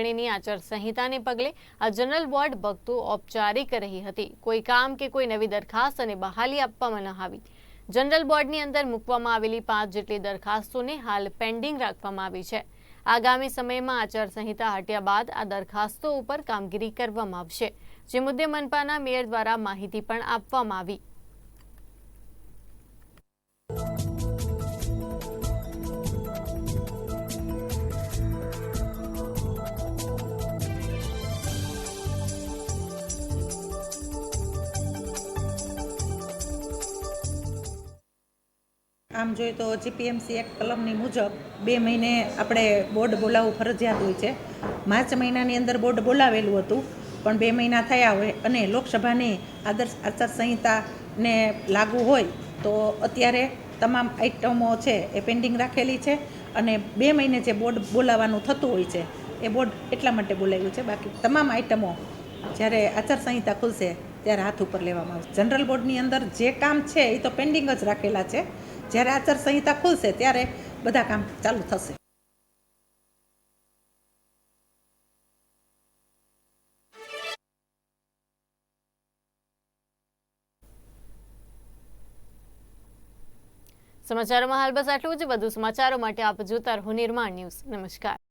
ચૂંટણીની આચારસંહિતાને પગલે આ જનરલ વોર્ડ ભક્તો ઔપચારિક રહી હતી. કોઈ કામ કે કોઈ નવી દરખાસ્ત અને બહાલી આપવામાં ન આવી. જનરલ બોર્ડની અંદર મૂકવામાં આવેલી પાંચ જેટલી દરખાસ્તોને હાલ પેન્ડિંગ રાખવામાં આવી છે. આગામી સમયમાં આચારસંહિતા હટ્યા બાદ આ દરખાસ્તો ઉપર કામગીરી કરવામાં આવશે. જે મુદ્દે મનપાના મેયર દ્વારા માહિતી પણ આપવામાં આવી. આમ જોઈએ તો જીપીએમસી એક કલમની મુજબ બે મહિને આપણે બોર્ડ બોલાવવું ફરજિયાત હોય છે. માર્ચ મહિનાની અંદર બોર્ડ બોલાવેલું હતું, પણ બે મહિના થયા હોય અને લોકસભાની આદર્શ આચારસંહિતાને લાગુ હોય તો અત્યારે તમામ આઇટમો છે એ પેન્ડિંગ રાખેલી છે અને બે મહિને જે બોર્ડ બોલાવવાનું થતું હોય છે, એ બોર્ડ એટલા માટે બોલાવ્યું છે. બાકી તમામ આઇટમો જ્યારે આચારસંહિતા ખુલશે ત્યારે હાથ ઉપર લેવામાં આવશે. જનરલ બોર્ડની અંદર જે કામ છે એ તો પેન્ડિંગ જ રાખેલા છે. જ્યારે આચારસંહિતા ખુલશે ત્યારે બધા કામ ચાલુ થશે. સમાચારોમાં હાલ બસ આટલું જ. વધુ સમાચારો માટે આપ જોતા રહો નિર્માણ ન્યૂઝ. નમસ્કાર.